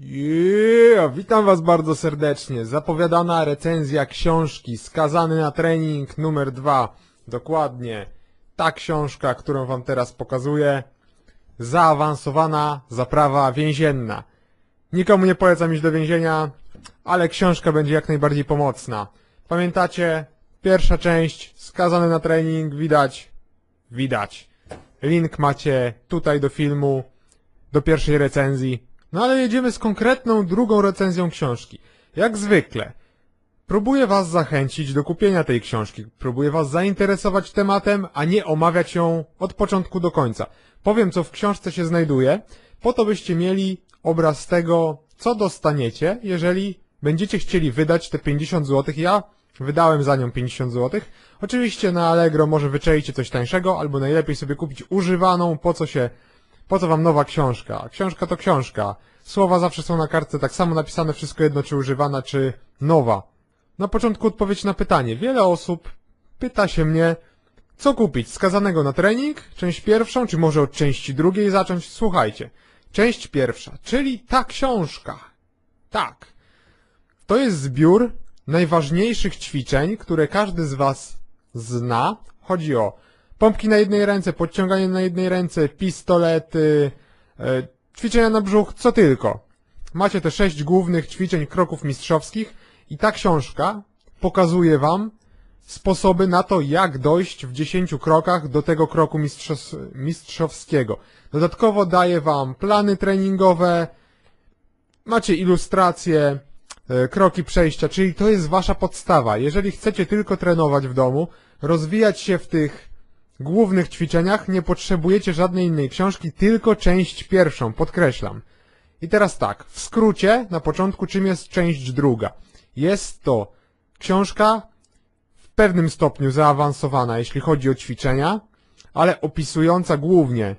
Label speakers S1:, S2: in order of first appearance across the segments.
S1: Yeah, witam was bardzo serdecznie. Zapowiadana recenzja książki Skazany na trening numer 2. Dokładnie ta książka, którą wam teraz pokazuję. Zaawansowana zaprawa więzienna. Nikomu nie polecam iść do więzienia, ale książka będzie jak najbardziej pomocna. Pamiętacie? Pierwsza część, skazany na trening, widać, widać. Link macie tutaj do filmu, do pierwszej recenzji. No ale jedziemy z konkretną drugą recenzją książki. Jak zwykle. Próbuję was zachęcić do kupienia tej książki. Próbuję was zainteresować tematem, a nie omawiać ją od początku do końca. Powiem, co w książce się znajduje, po to byście mieli obraz tego, co dostaniecie, jeżeli będziecie chcieli wydać te 50 zł. Ja wydałem za nią 50 zł. Oczywiście na Allegro może wyczaicie coś tańszego, albo najlepiej sobie kupić używaną, po co się po co wam nowa książka? Książka to książka. Słowa zawsze są na kartce tak samo napisane, wszystko jedno czy używana, czy nowa. Na początku odpowiedź na pytanie. Wiele osób pyta się mnie, co kupić? Skazanego na trening? Część pierwszą, czy może od części drugiej zacząć? Słuchajcie. Część pierwsza, czyli ta książka. Tak. To jest zbiór najważniejszych ćwiczeń, które każdy z was zna. Chodzi o pompki na jednej ręce, podciąganie na jednej ręce, pistolety, e, ćwiczenia na brzuch, co tylko. Macie te sześć głównych ćwiczeń kroków mistrzowskich i ta książka pokazuje wam sposoby na to, jak dojść w 10 krokach do tego kroku mistrzows mistrzowskiego. Dodatkowo daje wam plany treningowe, macie ilustracje, e, kroki przejścia, czyli to jest wasza podstawa. Jeżeli chcecie tylko trenować w domu, rozwijać się w tych głównych ćwiczeniach, nie potrzebujecie żadnej innej książki, tylko część pierwszą, podkreślam. I teraz tak, w skrócie, na początku, czym jest część druga? Jest to książka w pewnym stopniu zaawansowana, jeśli chodzi o ćwiczenia, ale opisująca głównie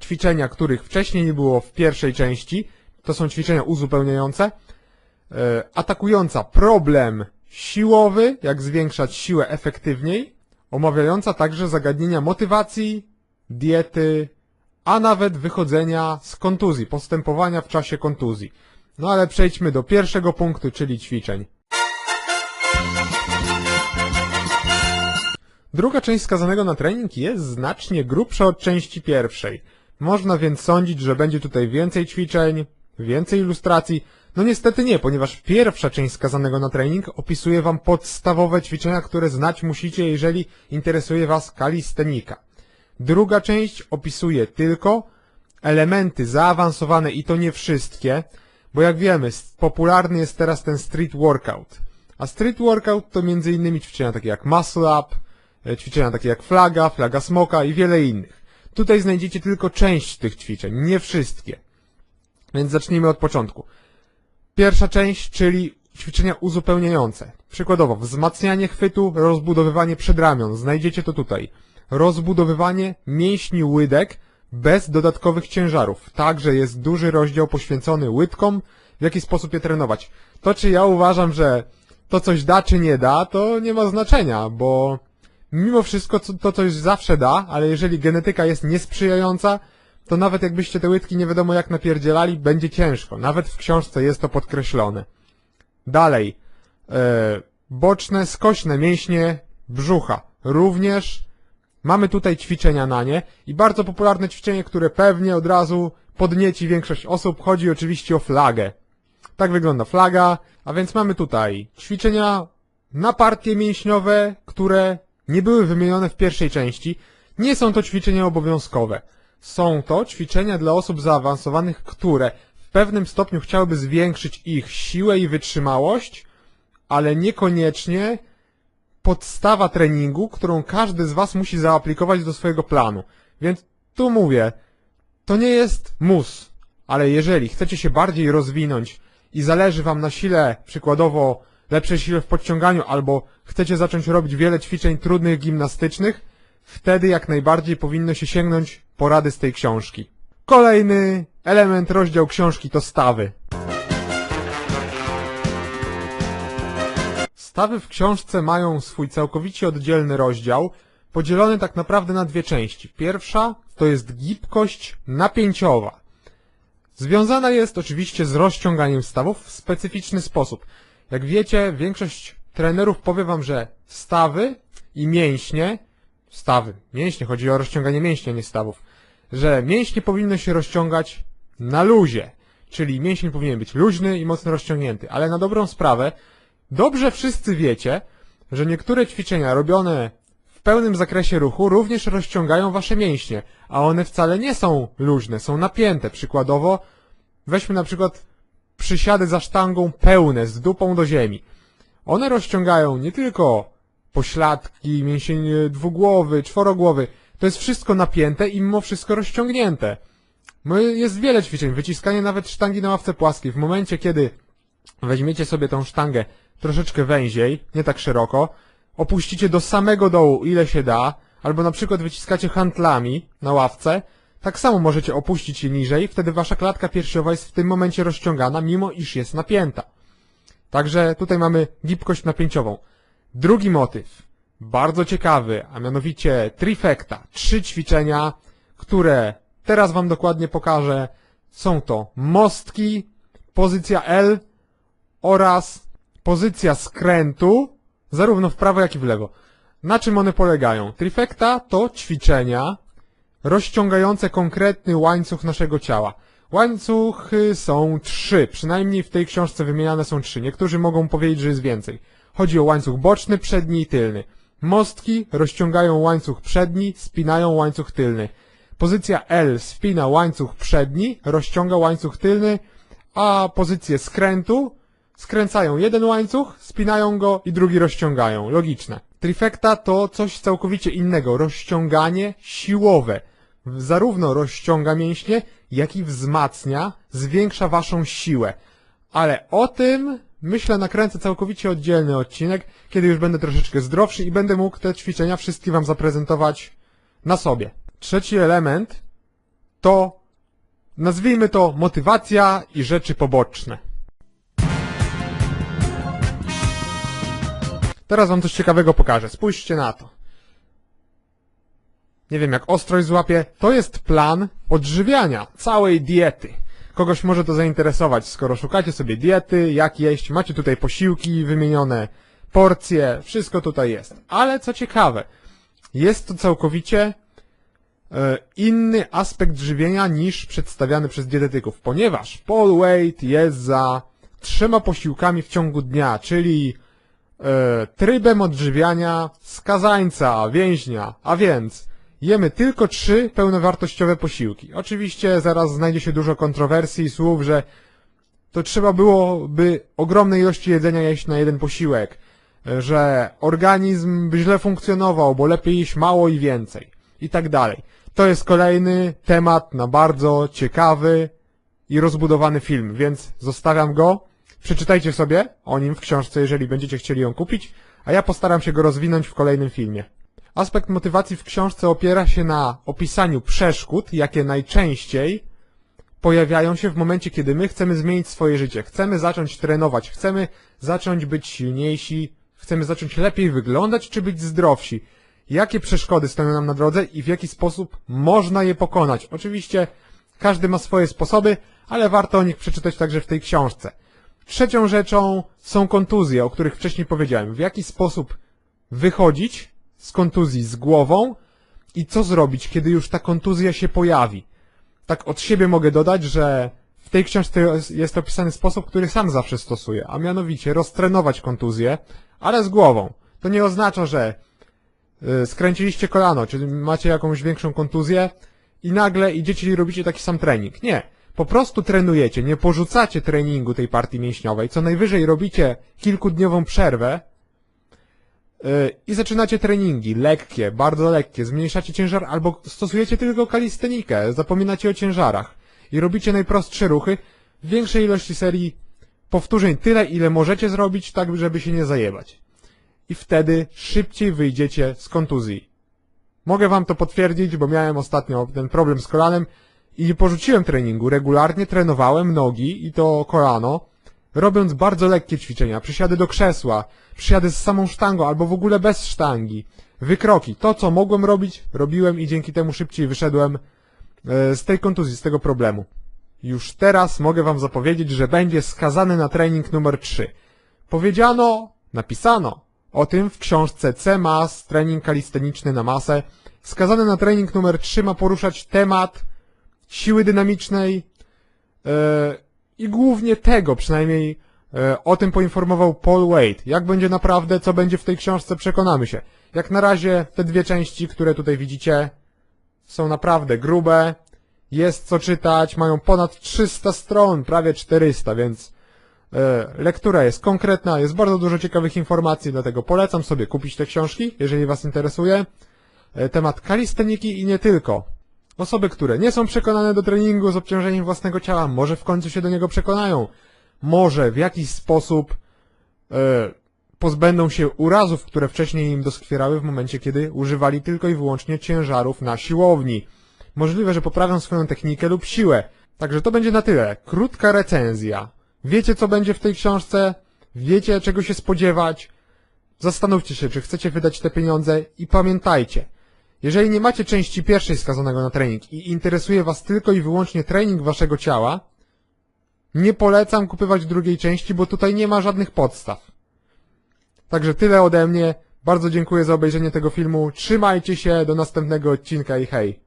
S1: ćwiczenia, których wcześniej nie było w pierwszej części, to są ćwiczenia uzupełniające, e, atakująca problem siłowy, jak zwiększać siłę efektywniej, omawiająca także zagadnienia motywacji, diety, a nawet wychodzenia z kontuzji, postępowania w czasie kontuzji. No ale przejdźmy do pierwszego punktu, czyli ćwiczeń. Druga część skazanego na trening jest znacznie grubsza od części pierwszej. Można więc sądzić, że będzie tutaj więcej ćwiczeń, więcej ilustracji. No niestety nie, ponieważ pierwsza część skazanego na trening opisuje Wam podstawowe ćwiczenia, które znać musicie, jeżeli interesuje Was kalistenika. Druga część opisuje tylko elementy zaawansowane i to nie wszystkie, bo jak wiemy, popularny jest teraz ten street workout. A street workout to m.in. ćwiczenia takie jak muscle up, e, ćwiczenia takie jak flaga, flaga smoka i wiele innych. Tutaj znajdziecie tylko część tych ćwiczeń, nie wszystkie. Więc zacznijmy od początku. Pierwsza część, czyli ćwiczenia uzupełniające. Przykładowo, wzmacnianie chwytu, rozbudowywanie przedramion. Znajdziecie to tutaj. Rozbudowywanie mięśni łydek bez dodatkowych ciężarów. Także jest duży rozdział poświęcony łydkom, w jaki sposób je trenować. To, czy ja uważam, że to coś da, czy nie da, to nie ma znaczenia, bo mimo wszystko to coś zawsze da, ale jeżeli genetyka jest niesprzyjająca, to nawet jakbyście te łydki nie wiadomo jak napierdzielali, będzie ciężko. Nawet w książce jest to podkreślone. Dalej. E, boczne, skośne mięśnie brzucha. Również mamy tutaj ćwiczenia na nie i bardzo popularne ćwiczenie, które pewnie od razu podnieci większość osób. Chodzi oczywiście o flagę. Tak wygląda flaga, a więc mamy tutaj ćwiczenia na partie mięśniowe, które nie były wymienione w pierwszej części. Nie są to ćwiczenia obowiązkowe. Są to ćwiczenia dla osób zaawansowanych, które w pewnym stopniu chciałyby zwiększyć ich siłę i wytrzymałość, ale niekoniecznie podstawa treningu, którą każdy z Was musi zaaplikować do swojego planu. Więc tu mówię, to nie jest mus, ale jeżeli chcecie się bardziej rozwinąć i zależy Wam na sile, przykładowo lepszej sile w podciąganiu, albo chcecie zacząć robić wiele ćwiczeń trudnych gimnastycznych, wtedy jak najbardziej powinno się sięgnąć porady z tej książki. Kolejny element, rozdział książki to stawy. Stawy w książce mają swój całkowicie oddzielny rozdział, podzielony tak naprawdę na dwie części. Pierwsza to jest gibkość napięciowa. Związana jest oczywiście z rozciąganiem stawów w specyficzny sposób. Jak wiecie, większość trenerów powie wam, że stawy i mięśnie, stawy, mięśnie, chodzi o rozciąganie mięśnia, nie stawów, że mięśnie powinny się rozciągać na luzie, czyli mięsień powinien być luźny i mocno rozciągnięty, ale na dobrą sprawę, dobrze wszyscy wiecie, że niektóre ćwiczenia robione w pełnym zakresie ruchu również rozciągają wasze mięśnie, a one wcale nie są luźne, są napięte. Przykładowo, weźmy na przykład przysiady za sztangą pełne, z dupą do ziemi. One rozciągają nie tylko pośladki, mięsień dwugłowy, czworogłowy. To jest wszystko napięte i mimo wszystko rozciągnięte. No jest wiele ćwiczeń. Wyciskanie nawet sztangi na ławce płaskiej. W momencie, kiedy weźmiecie sobie tą sztangę troszeczkę węziej, nie tak szeroko, opuścicie do samego dołu, ile się da, albo na przykład wyciskacie handlami na ławce, tak samo możecie opuścić je niżej, wtedy wasza klatka piersiowa jest w tym momencie rozciągana, mimo iż jest napięta. Także tutaj mamy gibkość napięciową. Drugi motyw, bardzo ciekawy, a mianowicie trifecta. Trzy ćwiczenia, które teraz wam dokładnie pokażę. Są to mostki, pozycja L oraz pozycja skrętu, zarówno w prawo jak i w lewo. Na czym one polegają? Trifecta to ćwiczenia rozciągające konkretny łańcuch naszego ciała. Łańcuchy są trzy, przynajmniej w tej książce wymieniane są trzy. Niektórzy mogą powiedzieć, że jest więcej. Chodzi o łańcuch boczny, przedni i tylny. Mostki rozciągają łańcuch przedni, spinają łańcuch tylny. Pozycja L spina łańcuch przedni, rozciąga łańcuch tylny, a pozycję skrętu skręcają jeden łańcuch, spinają go i drugi rozciągają. Logiczne. Trifecta to coś całkowicie innego. Rozciąganie siłowe. Zarówno rozciąga mięśnie, jak i wzmacnia, zwiększa waszą siłę. Ale o tym myślę nakręcę całkowicie oddzielny odcinek, kiedy już będę troszeczkę zdrowszy i będę mógł te ćwiczenia wszystkie wam zaprezentować na sobie. Trzeci element to nazwijmy to motywacja i rzeczy poboczne. Teraz wam coś ciekawego pokażę. Spójrzcie na to. Nie wiem, jak ostrość złapie. To jest plan odżywiania całej diety. Kogoś może to zainteresować, skoro szukacie sobie diety, jak jeść, macie tutaj posiłki wymienione, porcje, wszystko tutaj jest. Ale co ciekawe, jest to całkowicie e, inny aspekt żywienia niż przedstawiany przez dietetyków, ponieważ Paul Wade jest za trzema posiłkami w ciągu dnia, czyli e, trybem odżywiania skazańca, więźnia, a więc jemy tylko trzy pełnowartościowe posiłki. Oczywiście zaraz znajdzie się dużo kontrowersji i słów, że to trzeba byłoby ogromnej ilości jedzenia jeść na jeden posiłek, że organizm by źle funkcjonował, bo lepiej jeść mało i więcej i tak dalej. To jest kolejny temat na bardzo ciekawy i rozbudowany film, więc zostawiam go. Przeczytajcie sobie o nim w książce, jeżeli będziecie chcieli ją kupić, a ja postaram się go rozwinąć w kolejnym filmie. Aspekt motywacji w książce opiera się na opisaniu przeszkód, jakie najczęściej pojawiają się w momencie, kiedy my chcemy zmienić swoje życie. Chcemy zacząć trenować, chcemy zacząć być silniejsi, chcemy zacząć lepiej wyglądać czy być zdrowsi. Jakie przeszkody stoją nam na drodze i w jaki sposób można je pokonać. Oczywiście każdy ma swoje sposoby, ale warto o nich przeczytać także w tej książce. Trzecią rzeczą są kontuzje, o których wcześniej powiedziałem. W jaki sposób wychodzić z kontuzji z głową i co zrobić, kiedy już ta kontuzja się pojawi. Tak od siebie mogę dodać, że w tej książce jest, opisany sposób, który sam zawsze stosuję, a mianowicie roztrenować kontuzję, ale z głową. To nie oznacza, że y, skręciliście kolano, czy macie jakąś większą kontuzję i nagle idziecie i robicie taki sam trening. Nie. Po prostu trenujecie, nie porzucacie treningu tej partii mięśniowej, co najwyżej robicie kilkudniową przerwę, i zaczynacie treningi, lekkie, bardzo lekkie, zmniejszacie ciężar albo stosujecie tylko kalistenikę, zapominacie o ciężarach i robicie najprostsze ruchy w większej ilości serii powtórzeń tyle, ile możecie zrobić, tak żeby się nie zajebać. I wtedy szybciej wyjdziecie z kontuzji. Mogę wam to potwierdzić, bo miałem ostatnio ten problem z kolanem i nie porzuciłem treningu. Regularnie trenowałem nogi i to kolano, robiąc bardzo lekkie ćwiczenia, przysiady do krzesła, przysiady z samą sztangą albo w ogóle bez sztangi, wykroki. To, co mogłem robić, robiłem i dzięki temu szybciej wyszedłem e, z tej kontuzji, z tego problemu. już teraz mogę wam zapowiedzieć, że będzie skazany na trening numer 3. Powiedziano, napisano o tym w książce C-MAS, trening kalisteniczny na masę. Skazany na trening numer 3 ma poruszać temat siły dynamicznej e, i głównie tego, przynajmniej e, o tym poinformował Paul Wade. Jak będzie naprawdę, co będzie w tej książce, przekonamy się. Jak na razie te dwie części, które tutaj widzicie, są naprawdę grube. Jest co czytać, mają ponad 300 stron, prawie 400, więc e, lektura jest konkretna, jest bardzo dużo ciekawych informacji, dlatego polecam sobie kupić te książki, jeżeli Was interesuje. E, temat kalisteniki i nie tylko. Osoby, które nie są przekonane do treningu z obciążeniem własnego ciała, może w końcu się do niego przekonają. Może w jakiś sposób e, pozbędą się urazów, które wcześniej im doskwierały w momencie, kiedy używali tylko i wyłącznie ciężarów na siłowni. Możliwe, że poprawią swoją technikę lub siłę. Także to będzie na tyle. Krótka recenzja. Wiecie, co będzie w tej książce? Wiecie, czego się spodziewać? Zastanówcie się, czy chcecie wydać te pieniądze i pamiętajcie, jeżeli nie macie części pierwszej skazanego na trening i interesuje Was tylko i wyłącznie trening Waszego ciała, nie polecam kupywać drugiej części, bo tutaj nie ma żadnych podstaw. Także tyle ode mnie. Bardzo dziękuję za obejrzenie tego filmu. Trzymajcie się, do następnego odcinka i hej!